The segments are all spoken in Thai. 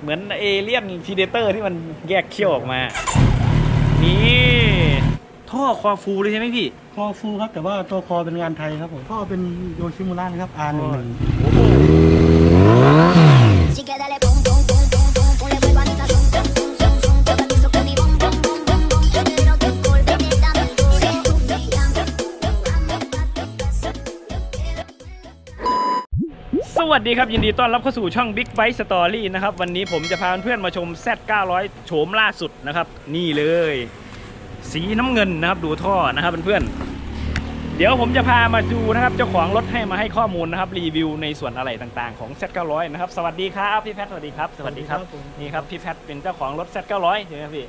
เหมือนเอเลี่ยนพีเดเตอร์ที่มันแยกเขี้ยวออกมา นี่ท่อคอฟูเลยใช่ไหมพี่ คอฟูครับแต่ว่าตัวคอเป็นงานไทยครับผมท่อเป็นโยชิมุระนะครับอาร์หนึ่ง สวัสดีครับ ยินดีต้อนรับเข้าสู่ช่อง Big Bite Story นะครับ วันนี้ผมจะพาเพื่อนๆมาชม Z900 โฉมล่าสุดนะครับ นี่เลย สีน้ำเงินนะครับ ดูท่อนะครับเพื่อนๆเดี๋ยวผมจะพามาดูนะครับ เจ้าของรถให้มาให้ข้อมูลนะครับ รีวิวในส่วนอะไรต่างๆของ Z900 นะครับ สวัสดีครับพี่แพทย์สวัสดีครับสวัสดีครับ นี่ครับพี่แพทย์เป็นเจ้าของรถ Z900 ใช่ไหมครับพี่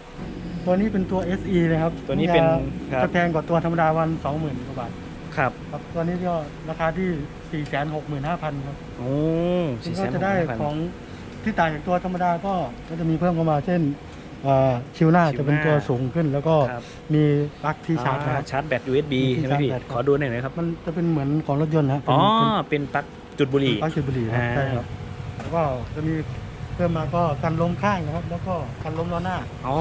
ตัวนี้เป็นตัว SE เลยครับตัวนี้เป็นคจะรับจะแพงกว่าตัวธรรมดาวันสองหมื่นกว่าบาท ครับครับตัวนี้ก็ราคาที่สี่แสนหกหมื่นห้าพันครับโอ้ซึ่สี่งแสก็นจะได้ของที่ต่างจากตัวธรรมดาก็ก็จะมีเพิ่มเข้ามา เช่นเอ่อชิวหน้าจะเป็นตัวสูงขึ้น แล้วก็ครับมีปลั๊กที่ชาร์จนะครับ ชาร์จแบต USB มีที่ใช่ไหมพี่ ชาร์จแบตครับ ขอดูหน่อยนะครับ มันจะเป็นเหมือนของรถยนต์นะเป็นอ๋อ เป็น เป็นปลั๊กจุดบุหรี่ ปลั๊กจุดบุหรี่ครับอ่า ใช่ครับแล้วก็จะมีเพิ่มมาก็กันล้มข้างนะครับ แล้วก็กันล้มล้อหน้า อ๋อ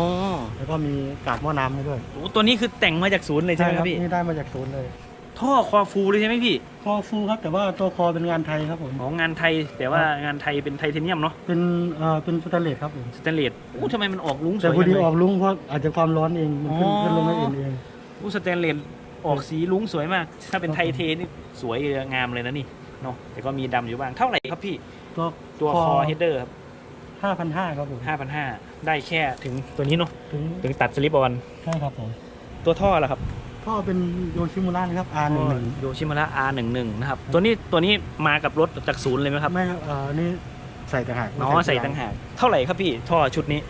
แล้วก็มีกาดหม้อน้ำให้ด้วยโอ้ตัวนี้คือแต่งมาจากศูนย์เลยใช่ไหมครับพี่ นี่ได้มาจากศูนย์เลย ท่อคอฟูเลยใช่ไหมพี่คอฟูครับ แต่ว่าตัวคอเป็นงานไทยครับผมของงานไทยแต่ว่างานไทยเป็นไทเทเนียมเนาะเป็นเอ่อเป็นสแตนเลสครับผมสแตนเลสอู้ทำไมมันออกลุ้งสแต่วยพอดีจังอเลอยกลุงเพราะอาจจะความร้อนเองมันขึ้นอ๋อขึ้นลงไม่เองเองอู้สแตนเลสออกสีลุ้งสวยมาก ถ้าเป็นไทเทนี่สวยงามเลยนะนี่เนาะแต่ก็มีดำอยู่บ้างเท่าไหร่ครับพี่ตัวตัวคอเฮดเดอร์ครับห้าพันห้าครับผมห้าพันห้าได้แค่ถึงตัวนี้เนาะถึงถึงตัดสลิปออนใช่ครับผมตัวท่อละครับ ก็เป็นโยชิมุระนะครับ R หนึ่งหนึ่งโยชิมาระ R11 นะครับ ตัวนี้ตัวนี้มากับรถจากศูนย์เลยไหมครับ ไม่ครับเอ่อนี่ใส่ต่างหากอ๋อใส่ต่างหาก เท่าไหร่ครับพี่ท่อชุดนี้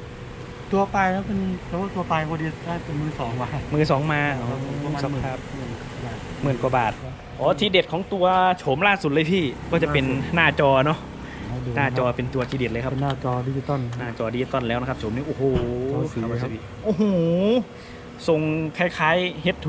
ตัวปลายแล้วเป็นตัวตัวปลายพอดีได้เป็นมือสองมา มือสองมาอ๋อประมาณสหมื่นภาพหมื่นบาทหมื่นกว่าบาท อ๋อทีเด็ดของตัวโฉมล่าสุดเลยพี่ ก็จะเป็นหน้าจอเนาะให้ดูหน้าจอครับเป็นตัวทีเด็ดเลยครับเป็นหน้าจอดิจิตอลหน้าจอดิจิตอลแล้วนะครับโฉมนี้โอ้โหจอสีครับครับโอ้โห ทรงคล้ายๆ H2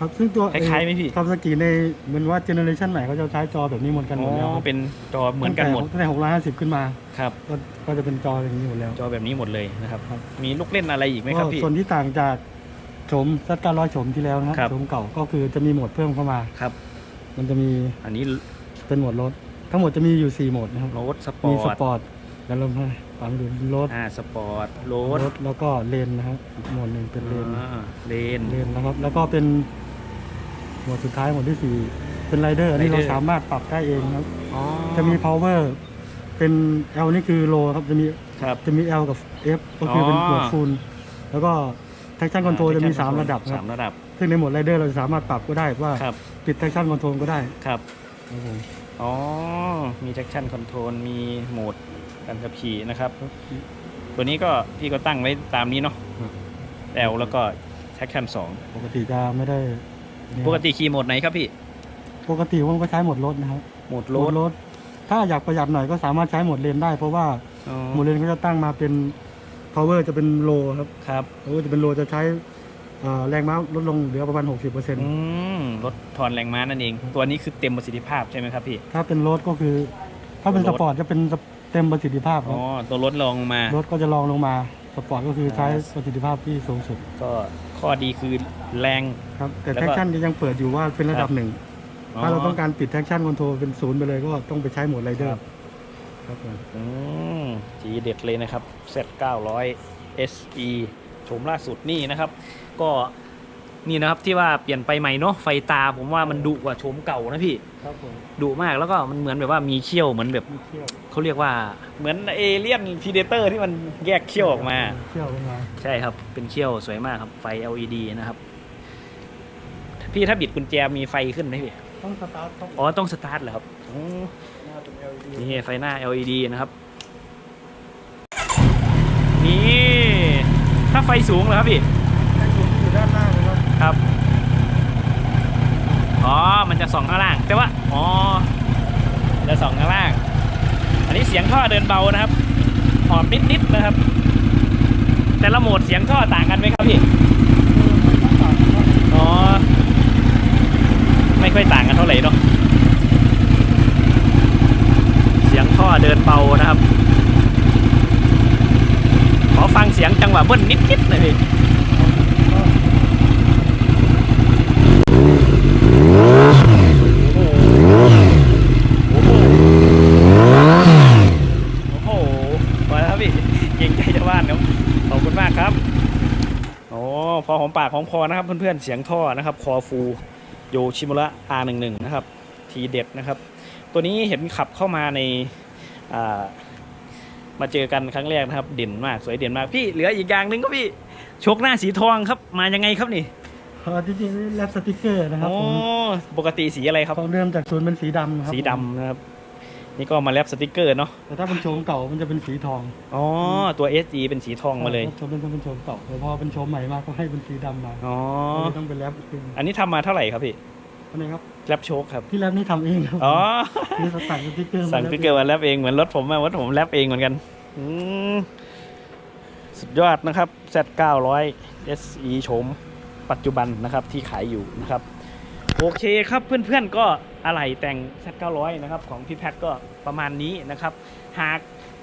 ครับซึ่งตัวคล้ายๆไหมพี่คาสกิในเหมือนว่าเจเนอเรชันไหนเขาจะใช้จอแบบนี้หมดกันหอ๋มดแล้วอครับเป็นจอเหมือนกันหมดตั้งแต่หกร้อยห้าสิบขึ้นมาครับก็ก็จะเป็นจออย่างนี้หมดแล้ว จอแบบนี้หมดเลยนะครับครับมีลูกเล่นอะไรอีกไหมครับพี่ก็ส่วนที่ต่างจากโฉมซัตการร้อยโฉมที่แล้วนะครับครับโฉมเก่าก็คือจะมีโหมดเพิ่มเข้ามาครับ มันจะมีอันนี้เป็นโหมดรถทั้งหมดจะมีอยู่สี่โหมดนะครับรถสปอมีสร์ตปอร์ต แล้วลมให้ปั๊มดูรถอ่าสปอร์ตรถรถแล้วก็เลนนะครับอีกโหมดหนึ่งเป็นเลนอ่าเลนเลนนะครับ แล้วก็เป็นโหมดสุดท้ายโหมดที่สี่เป็นไรเดอร์อันนี้เรา Rider สามารถปรับได้เองครับ อ๋อจะมี power เป็น L นี่คือ low ครับจะมีครับ จะมี L กับ F ก็คือเป็นอ๋อโหมด full แล้วก็ traction control จะมี 3 ระดับคสารับมระดับซึ่งในโหมดไรเดอร์เราสามารถปรับก็ได้ว่าครับปิด traction control ก็ได้ครับ ครับผมอ๋อมี traction control มีโหมด การขับขี่นะครับ ตัวนี้ก็พี่ก็ตั้งไว้ตามนี้เนาะ L แล้วก็ traction ปกติจะไม่ได้เนี่ย2ปกติขี่โหมดไหนครับพี่ปกติผมก็ใช้โหมดรถนะครับโหมดโหรมถดรถ ถ้าอยากประหยัดหน่อยก็สามารถใช้โหมดเลนได้ เพราะว่าอ๋อโหมดเลนเขาจะตั้งมาเป็น power จะเป็น low ครับ ครับ power จะเป็น low จะใช้เอ่อแรงม้าลดลงเหลือประมาณ60%อืมรถทอนแรงม้านั่นเอง ตัวนี้คือเต็มประสิทธิภาพใช่ไหมครับพี่ ถ้าเป็นรถก็คือ ถ้าเป็นรสถปอร์ตจะเป็น เต็มประสิทธิภาพคอ๋รัอบตัวรถลองลงมา รถก็จะลองลงมาสปอร์ตก็คือใช้อ่าประสิทธิภาพที่สูงสุดก็ข้อดีคือแรง ครับแต่แล้วก็ แท็กชั่นยังเปิดอยู่ว่าเป็นระดับครับหนึ่งถ้าเราต้องการปิดแท็กชั่นคอนโทรลเป็นศูนย์ไปเลยก็ต้องไปใช้โหมดไรเดอครัร์บครับผม อืมจีเด็ดเลยนะครับ Z900 SE โฉมล่าสุดนี่นะครับ ก็ นี่นะครับที่ว่าเปลี่ยนไปใหม่เนาะไฟตาผมว่ามันดุกว่าโฉมเก่านะพี่ครับผมดุมากแล้วก็มันเหมือนแบบว่ามีเขี้ยวเหมือนแบบมีเที่ยวเขาเรียกว่าเหมือนเอเลี่ยนพีเดเตอร์ที่มันแยกเขี้ยวออกมาเที่ยวออกมาใช่ครับเป็นเขี้ยวสวยมากครับไฟ LED นะครับ พี่ถ้าบิดกุญแจมีไฟขึ้นไหมพี่ต้องสตาร์ทต้องอ๋อต้องสตาร์ทเหรอครับอ๋อหน้าเป็น LED นี่ไฟหน้า LED นะครับนี่ถ้าไฟสูงเหรอครับพี่ให้อยู่ที่อยู่ด้านหน้าเลย ครับ อ๋อ มันจะส่องข้างล่าง แต่ว่า อ๋อ จะส่องข้างล่าง อันนี้เสียงท่อเดินเบานะครับหอมนิดๆนะครับ แต่ละโหมดเสียงท่อต่างกันไหมครับพี่อ๋อ ไม่ค่อยต่างกันเท่าไหร่เนาะ เสียงท่อเดินเบานะครับ ขอฟังเสียงจังหวะเบิ้ลนิดๆเลยพี่โอ้โหโอ้โหมาแล้ว ครับพี่เก่งใจชาวบ้านครับขอบคุณมากครับโอ้พอหอมปากหอมคอนะครับ เพื่อนๆเสียงท่อนะครับ คอฟูโยชิมุระ R11 นะครับ ทีเด็ดนะครับ ตัวนี้เห็นขับเข้ามาในอ่ามาเจอกันครั้งแรกนะครับ เด่นมาก สวยเด่นมากพี่เหลืออีกอย่างหนึ่งก็พี่โชกหน้าสีทองครับ มายังไงครับนี่เอ่อจริงๆแลบสติกเกอร์นะครับโอ้ผมปกติสีอะไรครับของเดิมจากศูนย์เป็นสีดำครับสีดำนะครับ นี่ก็มาแลบสติกเกอร์เนาะแต่ถ้าเป็นโฉมเก่ามันจะเป็นสีทองอ๋อตัว SG เป็นสีทองมาเลยโฉมเป็นเป็นโฉมเก่าแต่พอเป็นโฉมใหม่มาก็ให้เป็นสีดำมาอ๋อก็เลยต้องเป็นแลบเป็นอันนี้ทำมาเท่าไหร่ครับพี่อันนี้ครับแลบโชคครับที่แลบนี่ทำเองครับอ๋อนี่สั่งสติกเกอร์มาสั่งสติกเกอร์มาแลบเองเหมือนรถผมอะรถผมแลบเองเหมือนกันอืมสุดยอดนะครับ Z900 SE โฉมปัจจุบันนะครับที่ขายอยู่นะครับ โอเคครับเพื่อนๆก็อะไหล่แต่ง Z900 นะครับของพี่แพทก็ประมาณนี้นะครับ หาก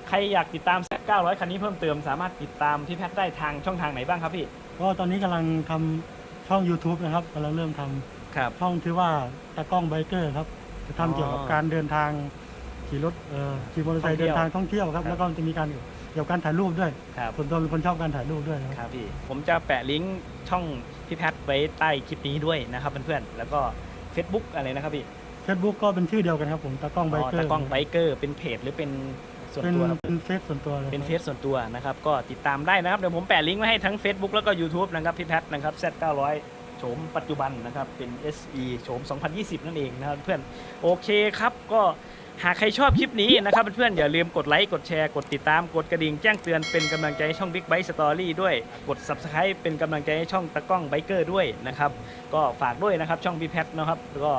ใครอยากติดตาม Z900 คันนี้เพิ่มเติมสามารถติดตามพี่แพทได้ทางช่องทางไหนบ้างครับพี่ ก็ตอนนี้กำลังทำช่อง YouTube นะครับกำลังเริ่มทำครับ ช่องที่ว่าตากล้องไบเกอร์ครับจะอ๋อทำเกี่ยวกับการเดินทางขี่รถเอ่อขี่มอเตอร์ไซค์ท่องเที่เดิยวนทางท่องเที่ยวครับ ครับ แล้วก็จะมีการ เกี่ยวกับการถ่ายรูปด้วยครับ ส่วนตัวเป็นคนชอบการถ่ายรูปด้วยนะคครับรับพี่ ผมจะแปะลิงก์ช่องพี่แพทไว้ใต้คลิปนี้ด้วยนะครับเพื่อนๆ แล้วก็ Facebook อะไรนะครับพี่เฟซบุ๊กก็เป็นชื่อเดียวกันครับผมตากล้องไบอ๋อเกอร์ตากล้องไบเกอร์เป็นเพจหรือเป็นส่วนเป็นตัวครับเป็นเฟซส่วนตัวเลยเป็นเฟซส่วนตัวนะครับ ก็ติดตามได้นะครับ เดี๋ยวผมแปะลิงก์ไว้ให้ทั้ง Facebook แล้วก็ YouTube นะครับพี่แพทนะครับ Z900 โฉมปัจจุบันนะครับ เป็น SE โฉม 2020 นั่นเองนะครับเพื่อน โอเคครับ ก็ หากใครชอบคลิปนี้นะครับเพื่อนๆอย่าลืมกดไลค์กดแชร์กดติดตามกดกระดิ่งแจ้งเตือนเป็นกำลังใจให้ช่อง Big Bike Story ด้วยกด Subscribe เป็นกำลังใจให้ช่องตะก้องไบเกอร์ด้วยนะครับก็ฝากด้วยนะครับช่องพี่แพทนะครับแล้วก็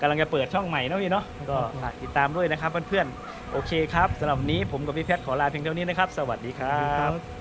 กำลังจะเปิดช่องใหม่เนาะพี่เนาะก็ฝากติดตามด้วยนะครับเพื่อนๆโอเคครับสำหรับวันนี้ผมกับพี่แพทขอลาเพียงเท่านี้นะครับ สวัสดีครับ